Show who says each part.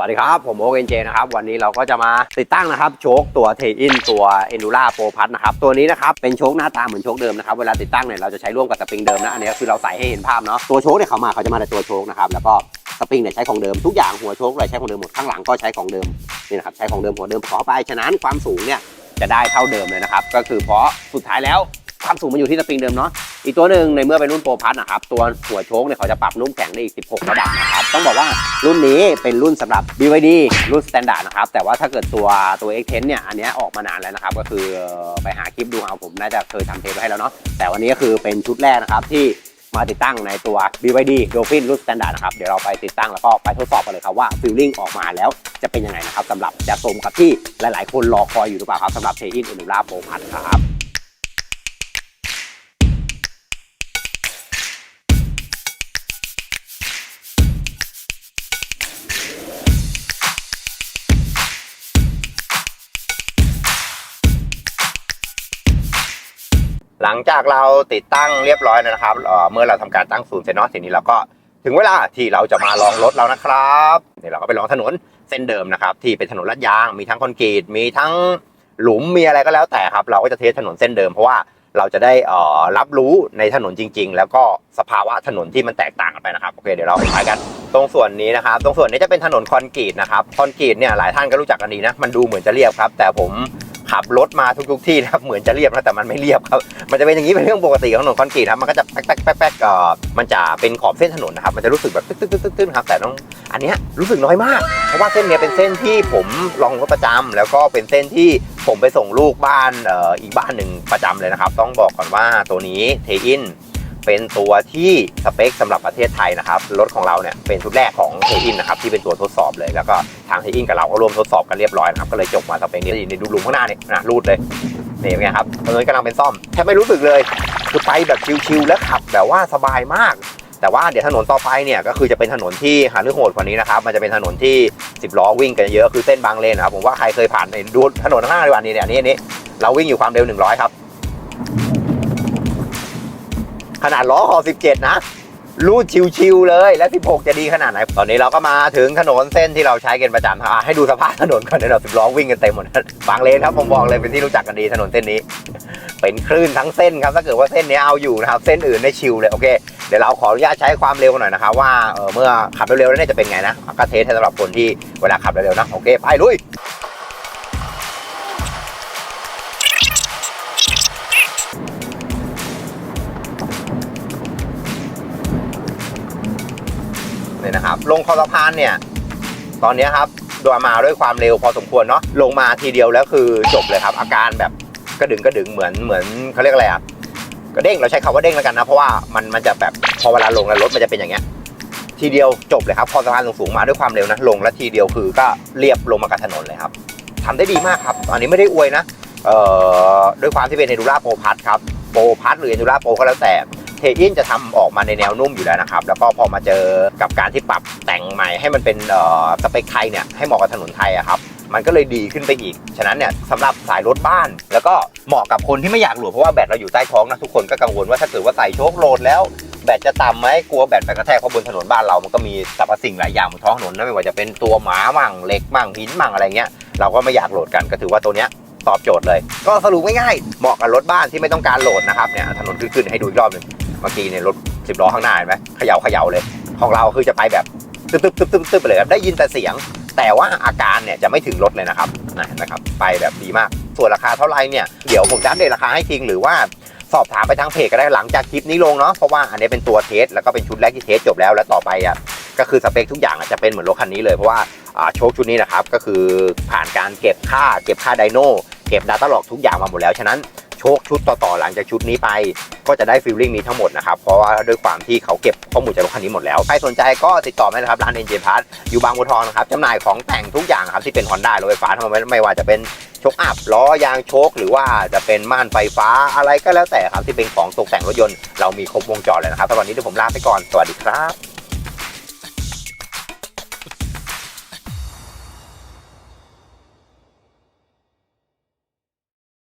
Speaker 1: สวัสดีครับ ผมโอเอ็นเจนะครับ วันนี้เราก็จะมาติดตั้งนะครับ โชคตัวเทอินตัวเอนดูล่าโปรพัทนะครับ ตัวนี้นะครับ เป็นโชคหน้าตาเหมือนโชคเดิมนะครับ เวลาติดตั้งเนี่ยเราจะใช้ร่วมกับสปริงเดิมนะ อันนี้คือเราใส่ให้เห็นภาพเนาะ ตัวโชคเนี่ยเขามาเขาจะมาในตัวโชคนะครับ แล้วก็สปริงเนี่ยใช้ของเดิมทุกอย่างหัวโชคเลยใช้ของเดิมหมดข้างหลังก็ใช้ของเดิมนี่นะครับใช้ของเดิมหัวเดิมขอไปฉะนั้นความสูงเนี่ยจะได้เท่าเดิมเลยนะครับก็คือเพราะสุดท้ายแล้วความสูงมันอยู่ที่สปริงเดิมเนาะอีกตัวหนึ่งในเมื่อเป็นรุ่นโปรพัทนะครับตัวหัวโชคเนี่ยเขาจะปรับนุ่มแข็งได้อีก 16 ระดับนะครับ ต้องบอกว่ารุ่นนี้เป็นรุ่นสำหรับ BYD รุ่นสแตนดาร์ดนะครับ แต่ว่าถ้าเกิดตัวตัว X10 เนี่ย อันนี้ออกมานานแล้วนะครับ ก็คือไปหาคลิปดูเอาผมน่าจะเคยทำเทปไว้ให้แล้วเนาะ แต่วันนี้ก็คือเป็นชุดแรกนะครับที่มาติดตั้งในตัว BYD Dolphin รุ่นสแตนดาร์ดนะครับ เดี๋ยวเราไปติดตั้งแล้วก็ไปทดสอบกันเลยครับว่าฟิลลิ่งออกมาแล้วจะเป็นยังไงนะครับสำหรับจะสมกับที่หลาย ๆ คนรอคอยอยู่หรือเปล่าครับสำหรับเทอินอุนุราโปรพัทครับ หลังจากเราติดตั้งเรียบร้อยนะครับเมื่อเราทำการตั้งศูนย์เสร็จเนาะทีนี้เราก็ถึงเวลาที่เราจะมาลองรถแล้วนะครับนี่เราก็ไปลองถนนเส้นเดิมนะครับ ที่เป็นถนนลาดยาง มีทั้งคอนกรีตมีทั้งหลุมมีอะไรก็แล้วแต่ครับ เราก็จะเทสถนนเส้นเดิมเพราะว่าเราจะได้ออรับรู้ในถนนจริง ๆ แล้วก็สภาวะถนนที่มันแตกต่างกันไปนะครับโอเคเดี๋ยวเราไปกันตรงส่วนนี้นะครับ ตรงส่วนนี้จะเป็นถนนคอนกรีตนะครับคอนกรีตเนี่ยหลายท่านก็รู้จักกันดีนะมันดูเหมือนจะเรียบครับ แต่ผม ขับรถมาทุกๆที่นะครับเหมือนจะเรียบนะแต่มันไม่เรียบครับมันจะเป็นอย่างนี้เป็นเรื่องปกติของถนนคอนกรีตครับมันก็จะแป๊กแป๊กแป๊กแป๊กเอ่อมันจะเป็นขอบเส้นถนนนะครับมันจะรู้สึกแบบตึ๊ดตึ๊ดตึ๊ดตึ๊ดครับแต่ต้องอันเนี้ยรู้สึกน้อยมาก เพราะว่าเส้นเนี้ยเป็นเส้นที่ผมลองรถประจำแล้วก็เป็นเส้นที่ผมไปส่งลูกบ้านอีกบ้านหนึ่งประจำเลยนะครับ ต้องบอกก่อนว่าตัวนี้เทอิน เป็นตัวที่สเปคสำหรับประเทศไทยนะครับ รถของเราเนี่ยเป็นชุดแรกของเทอินนะครับที่เป็นตัวทดสอบเลย แล้วก็ทางเทอินกับเราก็ร่วมทดสอบกันเรียบร้อยนะครับ ก็เลยจบมาสเปคนี้ในดูลุมข้างหน้าเนี่ยนะรูดเลยนี่เป็นไงครับตอนนี้กำลังเป็นซ่อมแทบไม่รู้สึกเลยคือไปแบบชิวๆและขับแบบว่าสบายมากแต่ว่าเดี๋ยวถนนต่อไปเนี่ยก็คือจะเป็นถนนที่หาเรื่องโหดกว่านี้นะครับ มันจะเป็นถนนที่ 10 ล้อวิ่งกันเยอะคือเส้นบางเลนนะครับผมว่าใครเคยผ่านเนี่ยดูถนนข้างหน้าดีกว่านี้เนี่ยนี้อันนี้เราวิ่งอยู่ความเร็ว 100 ครับ ขนาดล้อขอ17 นะรูดชิวๆเลย และ 16 จะดีขนาดไหน ตอนนี้เราก็มาถึงถนนเส้นที่เราใช้กันประจำครับให้ดูสภาพถนนก่อนเดี๋ยวเราสิบล้อวิ่งกันเต็มหมดบางเลนครับผมบอกเลยเป็นที่รู้จักกันดีถนนเส้นนี้ เป็นคลื่นทั้งเส้นครับถ้าเกิดว่าเส้นนี้เอาอยู่นะครับเส้นอื่นได้ชิวเลยโอเคเดี๋ยวเราขออนุญาตใช้ความเร็วหน่อยนะครับว่าเออเมื่อขับเร็วๆแล้วเนี่ยจะเป็นไงนะก็เทสสำหรับคนที่เวลาขับเร็วๆนะโอเคไปลุย เนี่ยนะครับ ลงคอสะพานเนี่ย ตอนนี้ครับโดยมาด้วยความเร็วพอสมควรเนาะลงมาทีเดียวแล้วคือจบเลยครับ อาการแบบกระดึงกระดึงเหมือนเหมือนเขาเรียกอะไรอะกระเด้งเราใช้คำว่าเด้งแล้วกันนะ เพราะว่ามันมันจะแบบพอเวลาลงแล้วรถมันจะเป็นอย่างเงี้ยทีเดียวจบเลยครับพอสะพานสูงๆมาด้วยความเร็วนะลงแล้วทีเดียวคือก็เรียบลงมากับถนนเลยครับทำได้ดีมากครับ อันนี้ไม่ได้อวยนะเอ่อด้วยความที่เป็นเอนูราโปรพัทครับโปรพัทหรือเอนูราโปรก็แล้วแต่ เทอินจะทำออกมาในแนวนุ่มอยู่แล้วนะครับ แล้วก็พอมาเจอกับการที่ปรับแต่งใหม่ให้มันเป็นสเปคไทยเนี่ยให้เหมาะกับถนนไทยอะครับมันก็เลยดีขึ้นไปอีก ฉะนั้นเนี่ยสำหรับสายรถบ้าน แล้วก็เหมาะกับคนที่ไม่อยากหลวมเพราะว่าแบตเราอยู่ใต้ท้องนะทุกคนก็กังวลว่าถ้าเกิดว่าใส่โชคโหลดแล้วแบตจะต่ำไหมกลัวแบตไปกระแทกเพราะบนถนนบ้านเรามันก็มีสรรพสิ่งหลายอย่างบนท้องถนนนะไม่ว่าจะเป็นตัวหมามั่งเหล็กมั่งหินมั่งอะไรเงี้ยเราก็ไม่อยากโหลดกันก็ถือว่าตัวเนี้ยตอบโจทย์เลย ก็สรุปง่ายๆเหมาะกับรถบ้านที่ไม่ต้องการโหลดนะครับเนี่ยถนนขึ้นๆให้ดูอีกรอบหนึ่ง เมื่อกี้เนี่ยรถสิบล้อข้างหน้าเห็นไหมเขย่าเขย่าเลย ของเราคือจะไปแบบตึ๊บตึ๊บตึ๊บตึ๊บตึ๊บไปเลยครับได้ยินแต่เสียง แต่ว่าอาการเนี่ยจะไม่ถึงรถเลยนะครับนะนะครับ ไปแบบดีมาก ส่วนราคาเท่าไหร่เนี่ยเดี๋ยวผมจะอัปเดตราคาให้จริงหรือว่าสอบถามไปทางเพจก็ได้หลังจากคลิปนี้ลงเนาะเพราะว่าอันนี้เป็นตัวเทสแล้วก็เป็นชุดแรกที่เทสจบแล้วแล้วต่อไปอะก็คือสเปคทุกอย่างจะเป็นเหมือนรถคันนี้เลยเพราะว่าโชคชุดนี้นะครับก็คือผ่านการเก็บค่า เก็บค่าไดโน่เก็บ Data Log ทุกอย่างมาหมดแล้วฉะนั้น โชคชุดต่อๆหลังจากชุดนี้ไป ก็จะได้ฟีลลิ่งนี้ทั้งหมดนะครับ เพราะว่าด้วยความที่เขาเก็บข้อมูลจากรถคันนี้หมดแล้ว ใครสนใจก็ติดต่อมานะครับร้านเอ็นเจพาร์อยู่บางบัวทองนะครับจำหน่ายของแต่งทุกอย่างครับที่เป็น Honda รถไฟฟ้าทั้งหมดไม่ว่าจะเป็นโชคอัพล้อยางโชค หรือว่าจะเป็นม่านไฟฟ้าอะไรก็แล้วแต่ครับที่เป็นของตกแต่งรถยนต์เรามีครบวงจรเลยนะครับสำหรับวันนี้เดี๋ยวผมลาไปก่อนสวัสดีครับ